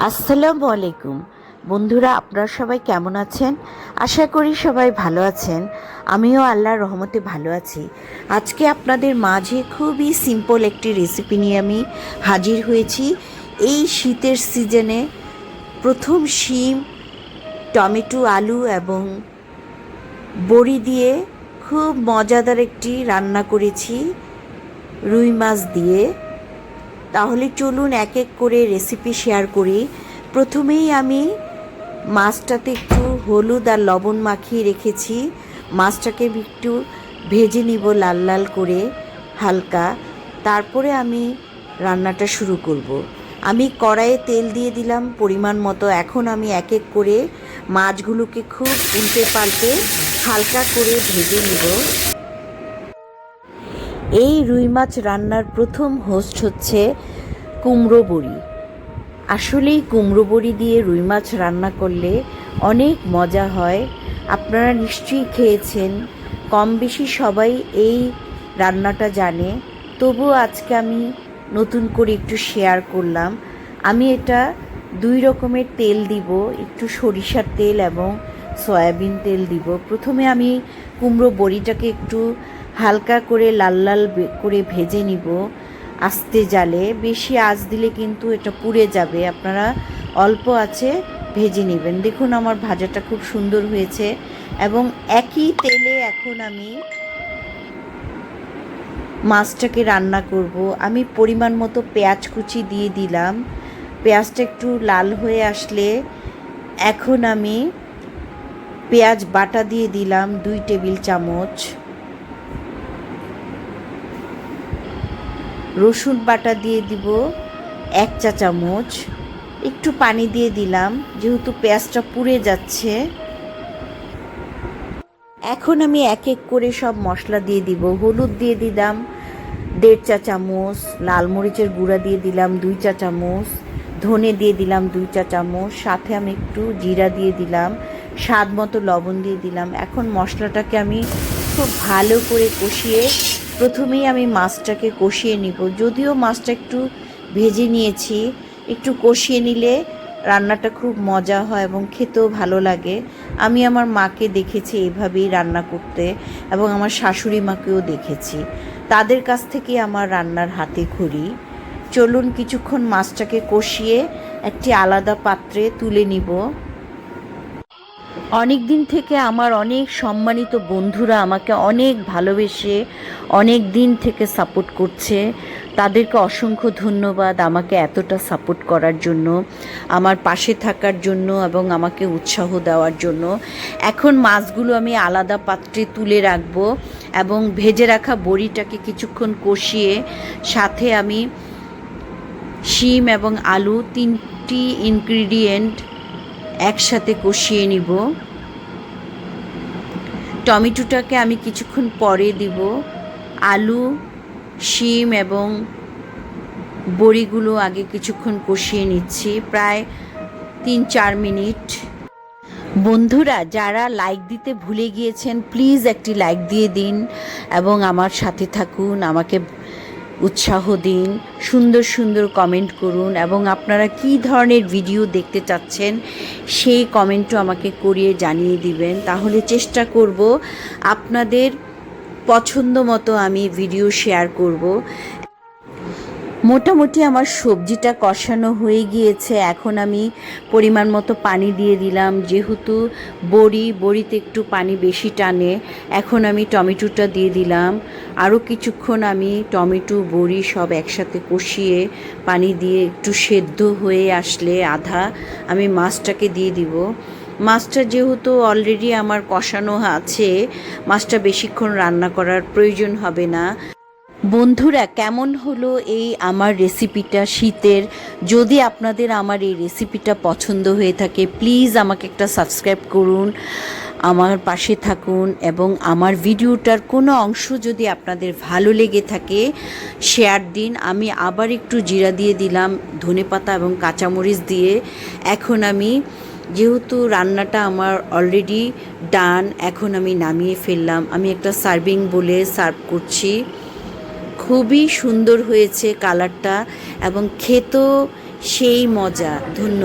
আসসালামু আলাইকুম। বন্ধুরা, আপনারা সবাই কেমন আছেন? আশা করি সবাই ভালো আছেন। আমিও আল্লাহর রহমতে ভালো আছি। আজকে আপনাদের মাঝে খুবই সিম্পল একটি রেসিপি নিয়ে আমি হাজির হয়েছি। এই শীতের সিজনে প্রথম শিম, টমেটো, আলু এবং বড়ি দিয়ে খুব মজাদার একটি রান্না করেছি। রুই মাছ দিয়ে। তাহলে চলুন এক এক করে রেসিপি শেয়ার করি। প্রথমেই আমি মাছটাতে একটু হলুদ আর লবণ মাখিয়ে রেখেছি। মাছটাকে একটু ভেজে নিব লাল লাল করে, হালকা। তারপরে আমি রান্নাটা শুরু করব। আমি কড়াইয়ে তেল দিয়ে দিলাম পরিমাণ মতো। এখন আমি এক এক করে মাছগুলোকে খুব উল্টে পাল্টে হালকা করে ভেজে নিব। এই রুই মাছ রান্নার প্রথম হোস্ট হচ্ছে কুমড়ো বড়ি। আসলেই কুমড়ো বড়ি দিয়ে রুই মাছ রান্না করলে অনেক মজা হয়। আপনারা নিশ্চয়ই খেয়েছেন। কম বেশি সবাই এই রান্নাটা জানে। তবুও আজকে আমি নতুন করে একটু শেয়ার করলাম। আমি এটা দুই রকমের তেল দিব, একটু সরিষার তেল এবং সয়াবিন তেল দিব। প্রথমে আমি কুমড়ো বড়িটাকে একটু হালকা করে লাল লাল করে ভেজে নিব আস্তে জালে। বেশি আঁচ দিলে কিন্তু এটা পুড়ে যাবে। আপনারা অল্প আছে ভেজে নেবেন। দেখুন আমার ভাজাটা খুব সুন্দর হয়েছে এবং একই তেলে এখন আমি মাছটাকে রান্না করব। আমি পরিমাণ মতো পেঁয়াজ কুচি দিয়ে দিলাম। পেঁয়াজটা একটু লাল হয়ে আসলে এখন আমি পেঁয়াজ বাটা দিয়ে দিলাম দুই টেবিল চামচ। রসুন বাটা দিয়ে দিব, এক চা চামচ। একটু পানি দিয়ে দিলাম, যেহেতু পেঁয়াজটা পুড়ে যাচ্ছে। এখন আমি এক এক করে সব মশলা দিয়ে দিব। হলুদ দিয়ে দিলাম, দেড় চা চামচ। লাল মরিচের গুঁড়া দিয়ে দিলাম, দুই চা চামচ। ধনে দিয়ে দিলাম, দুই চা চামচ। সাথে আমি একটু জিরা দিয়ে দিলাম, স্বাদ মতো লবণ দিয়ে দিলাম। এখন মশলাটাকে আমি খুব ভালো করে কষিয়ে প্রথমেই আমি মাছটাকে কষিয়ে নিব। যদিও মাছটা একটু ভেজে নিয়েছি, একটু কষিয়ে নিলে রান্নাটা খুব মজা হয় এবং খেতেও ভালো লাগে। আমি আমার মাকে দেখেছি এইভাবেই রান্না করতে এবং আমার শাশুড়ি মাকেও দেখেছি। তাদের কাছ থেকে আমার রান্নার হাতে খড়ি চলুন কিছুক্ষণ মাছটাকে কষিয়ে একটি আলাদা পাত্রে তুলে নিব। অনেক দিন থেকে আমার অনেক সম্মানিত বন্ধুরা আমাকে অনেক ভালোবেসে, অনেক দিন থেকে সাপোর্ট করছে। তাদেরকে অসংখ্য ধন্যবাদ আমাকে এতটা সাপোর্ট করার জন্য, আমার পাশে থাকার জন্য এবং আমাকে উৎসাহ দেওয়ার জন্য। এখন মাছগুলো আমি আলাদা পাত্রে তুলে রাখব এবং ভেজে রাখা বড়িটাকে কিছুক্ষণ কষিয়ে সাথে আমি শিম এবং আলু তিনটি ইনগ্রিডিয়েন্ট একসাথে কষিয়ে নিব। টমেটোটাকে আমি কিছুক্ষণ পরে দিব। আলু, শিম এবং বড়িগুলো আগে কিছুক্ষণ কষিয়ে নিচ্ছি, প্রায় তিন চার মিনিট। বন্ধুরা, যারা লাইক দিতে ভুলে গিয়েছেন, প্লিজ একটি লাইক দিয়ে দিন এবং আমার সাথে থাকুন, আমাকে উৎসাহ দিন, সুন্দর সুন্দর কমেন্ট করুন এবং আপনারা কি ধরনের ভিডিও দেখতে চাচ্ছেন, সেই কমেন্টও আমাকে করিয়ে জানিয়ে দিবেন। তাহলে চেষ্টা করব আপনাদের পছন্দ মতো আমি ভিডিও শেয়ার করব। মোটামুটি আমার সবজিটা কষানো হয়ে গিয়েছে। এখন আমি পরিমাণ মতো পানি দিয়ে দিলাম। যেহেতু বড়ি, বড়িতে একটু পানি বেশি টানে, এখন আমি টমেটোটা দিয়ে দিলাম। আরও কিছুক্ষণ আমি টমেটো, বড়ি সব একসাথে কষিয়ে পানি দিয়ে একটু সেদ্ধ হয়ে আসলে আধা আমি মাছটাকে দিয়ে দিব। মাছটা যেহেতু অলরেডি আমার কষানো আছে, মাছটা বেশিক্ষণ রান্না করার প্রয়োজন হবে না। বন্ধুরা, কেমন হলো এই আমার রেসিপিটা শীতের? যদি আপনাদের আমার এই রেসিপিটা পছন্দ হয়ে থাকে প্লিজ আমাকে একটা সাবস্ক্রাইব করুন, আমার পাশে থাকুন এবং আমার ভিডিওটার কোনো অংশ যদি আপনাদের ভালো লেগে থাকে শেয়ার দিন। আমি আবার একটু জিরা দিয়ে দিলাম ধনেপাতা এবং কাঁচামরিচ দিয়ে। এখন আমি, যেহেতু রান্নাটা আমার অলরেডি ডান এখন আমি নামিয়ে ফেললাম। আমি একটা সার্ভিং বলে সার্ভ করছি। খুবই সুন্দর হয়েছে কালারটা এবং খেতেও সেই মজা ধন্য